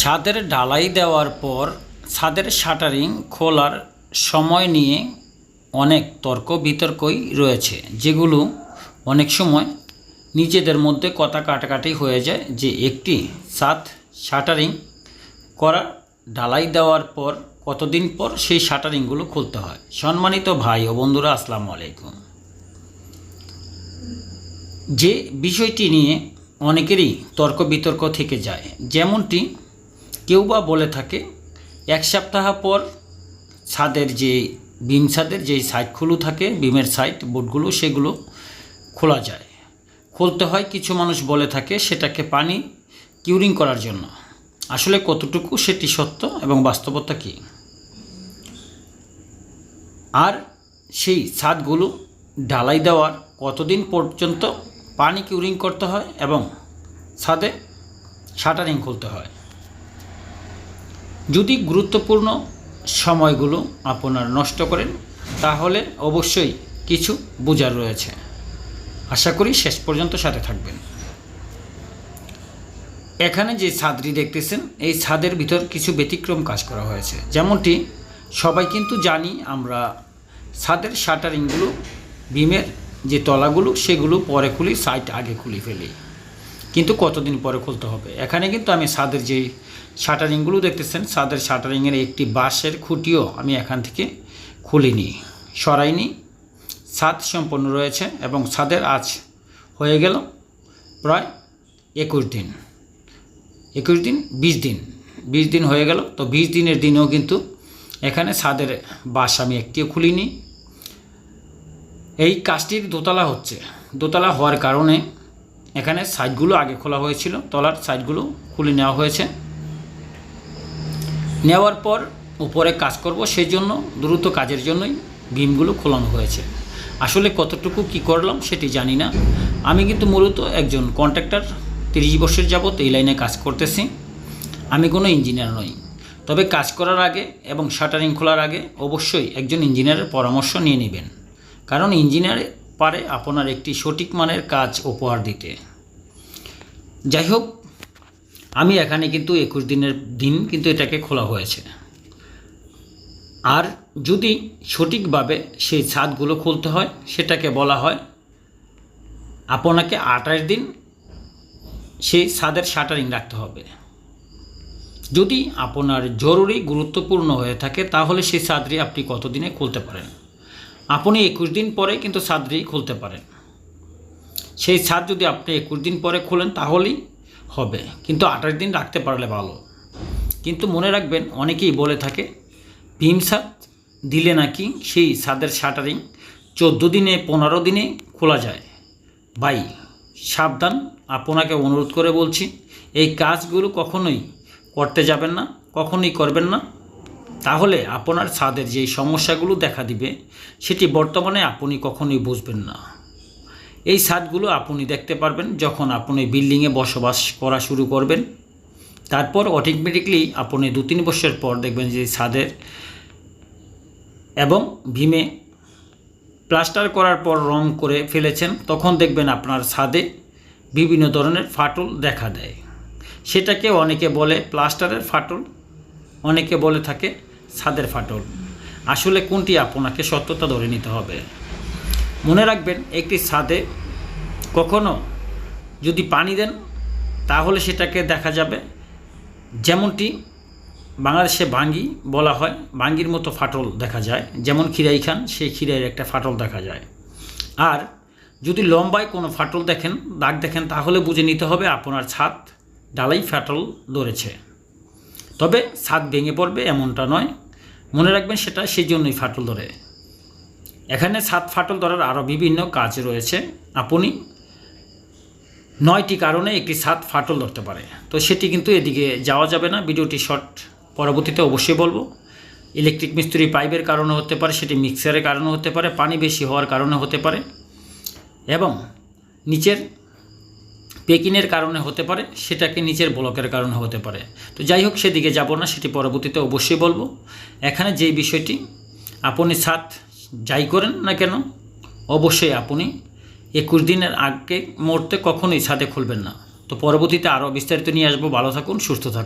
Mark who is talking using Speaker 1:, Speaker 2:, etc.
Speaker 1: ছাদের ঢালাই দেওয়ার পর ছাদের শাটারিং খোলার সময় নিয়ে অনেক তর্ক বিতর্কই রয়েছে, যেগুলো অনেক সময় নিজেদের মধ্যে কথা কাটাকাটি হয়ে যায় যে একটি ছাদ শাটারিং করা, ঢালাই দেওয়ার পর কতদিন পর সেই শাটারিংগুলো খুলতে হয়। সম্মানিত ভাই ও বন্ধুরা, আসসালামু আলাইকুম। যে বিষয়টি নিয়ে অনেকেরই তর্ক বিতর্ক থেকে যায়, যেমনটি কেউ বা বলে থাকে, এক সপ্তাহ পর ছাদের যে বিম ছাদের যে সাইডগুলো থাকে, বিমের সাইড বোর্ডগুলো, সেগুলো খোলা যায়। খুলতে হয়, কিছু মানুষ বলে থাকে সেটাকে পানি কিউরিং করার জন্য। আসলে কতটুকু সেটি সত্য এবং বাস্তবতা কী? আর সেই ছাদগুলো ঢালাই দেওয়ার কতদিন পর্যন্ত পানি কিউরিং করতে হয় এবং ছাদে শাটারিং খুলতে হয়? যদি গুরুত্বপূর্ণ সময়গুলো আপনার নষ্ট করেন, তাহলে অবশ্যই কিছু বোঝার রয়েছে। আশা করি শেষ পর্যন্ত সাথে থাকবেন। এখানে যে ছাদটি দেখতেছেন, এই ছাদের ভিতর কিছু ব্যতিক্রম কাজ করা হয়েছে। যেমনটি, সবাই কিন্তু জানি আমরা ছাদের শাটারিংগুলো, বিমের যে তলাগুলো, সেগুলো পরে খুলি, সাইট আগে খুলি ফেলি। কিন্তু কতদিন পরে খুলতে হবে? এখানে কিন্তু আমি ছাদের যে শাটারিংগুলো দেখতেছেন ছাদের শাটারিংয়ের একটি বাঁশের খুঁটিও আমি এখান থেকে খুলিনি, সরাইনি। ছাদ সম্পন্ন রয়েছে এবং ছাদের আজ হয়ে গেল প্রায় একুশ দিন। একুশ দিন, বিশ দিন বিশ দিন হয়ে গেল। তো বিশ দিনের দিনেও কিন্তু এখানে ছাদের বাস আমি একটিও খুলিনি। এই কাজটির দোতলা হচ্ছে। দোতলা হওয়ার কারণে এখানে সাইডগুলো আগে খোলা হয়েছিল, তলার সাইডগুলো খুলে নেওয়া হয়েছে। নেওয়ার পর উপরে কাজ করব সেই জন্য দ্রুত কাজের জন্যই বিমগুলো খোলানো হয়েছে। আসলে কতটুকু কি করলাম সেটি জানি না। আমি কিন্তু মূলত একজন কন্ট্রাক্টর, তিরিশ বছর যাবৎ এই লাইনে কাজ করতেছি। আমি কোনো ইঞ্জিনিয়ার নই। তবে কাজ করার আগে এবং শাটারিং খোলার আগে অবশ্যই একজন ইঞ্জিনিয়ারের পরামর্শ নিয়ে নেবেন। কারণ ইঞ্জিনিয়ার পারে আপনার একটি সঠিক মানের কাজ উপহার দিতে। যাই হোক, আমি এখানে কিন্তু একুশ দিনের দিন কিন্তু এটাকে খোলা হয়েছে। আর যদি সঠিকভাবে সেই ছাদগুলো খুলতে হয়, সেটাকে বলা হয় আপনাকে আঠাশ দিন সেই ছাদের শাটারিং রাখতে হবে। যদি আপনার জরুরি গুরুত্বপূর্ণ হয়ে থাকে, তাহলে সেই ছাদটি আপনি কতদিনে খুলতে পারেন? আপনি একুশ দিন পরে কিন্তু ছাদটি খুলতে পারেন। সেই ছাদ যদি আপনি একুশ দিন পরে খোলেন তাহলেই হবে। কিন্তু আঠাশ দিন রাখতে পারলে ভালো। কিন্তু মনে রাখবেন, অনেকেই বলে থাকে, ভীম ছাদ দিলে নাকি সেই ছাদের শাটারিং চোদ্দ দিনে, পনেরো দিনে খোলা যায়? ভাই, সাবধান। আপনাকে অনুরোধ করে বলছি, এই কাজগুলো কখনোই করতে যাবেন না, কখনোই করবেন না। তাহলে আপনার ছাদের যে সমস্যাগুলো দেখা দিবে, সেটি বর্তমানে আপনি কখনোই বুঝবেন না। এই ছাদগুলো আপনি দেখতে পারবেন যখন আপনি বিল্ডিংয়ে বসবাস করা শুরু করবেন। তারপর অটোমেটিকলি আপনি দু তিন বছর পর দেখবেন যে ছাদের এবং ভীমে প্লাস্টার করার পর রং করে ফেলেছেন, তখন দেখবেন আপনার ছাদে বিভিন্ন ধরনের ফাটল দেখা দেয়। সেটাকে অনেকে বলে প্লাস্টারের ফাটল, অনেকে বলে থাকে ছাদের ফাটল। আসলে কোনটি আপনাকে সত্যতা ধরে নিতে হবে? মনে রাখবেন, একটি ছাদে কখনো যদি পানি দেন, তাহলে সেটাকে দেখা যাবে যেমনটি বাংলাদেশে ভাঙ্গি বলা হয় বাঙ্গির মতো ফাটল দেখা যায়। যেমন খিরাই খান, সেই খিরাইয়ের একটা ফাটল দেখা যায়। আর যদি লম্বায় কোনো ফাটল দেখেন, দাগ দেখেন, তাহলে বুঝে নিতে হবে আপনার ছাদ, ডালাই ফাটল ধরেছে। তবে ছাদ ভেঙে পড়বে এমনটা নয়। মনে রাখবেন সেটা সেই জন্যই ফাটল ধরে। এখানে ছাদ ফাটল ধরার আরও বিভিন্ন কাজ রয়েছে। আপনি নয়টি কারণে একটি ছাদ ফাটল ধরতে পারে। তো সেটি কিন্তু এদিকে যাওয়া যাবে না। ভিডিওটি শর্ট। পরবর্তীতে অবশ্যই বলব, ইলেকট্রিক মিস্ত্রি পাইপের কারণে হতে পারে, সেটি মিক্সারের কারণে হতে পারে, পানি বেশি হওয়ার কারণে হতে পারে। এবং নিচের পেকিনের কারণে হতে পারে, সেটাকে নিচের ব্লকের কারণে হতে পারে। তো যাই হোক, সেদিকে যাব না, সেটি পরবর্তীতে অবশ্যই বলব। এখানে যে বিষয়টি আপনি সাত যাই করেন না কেন, অবশ্যই আপনি একুশ দিনের আগে মুহূর্তে কখনোই ছাদে খুলবেন না। তো পরবর্তীতে আরও বিস্তারিত নিয়ে আসব। ভালো থাকুন, সুস্থ থাকুন।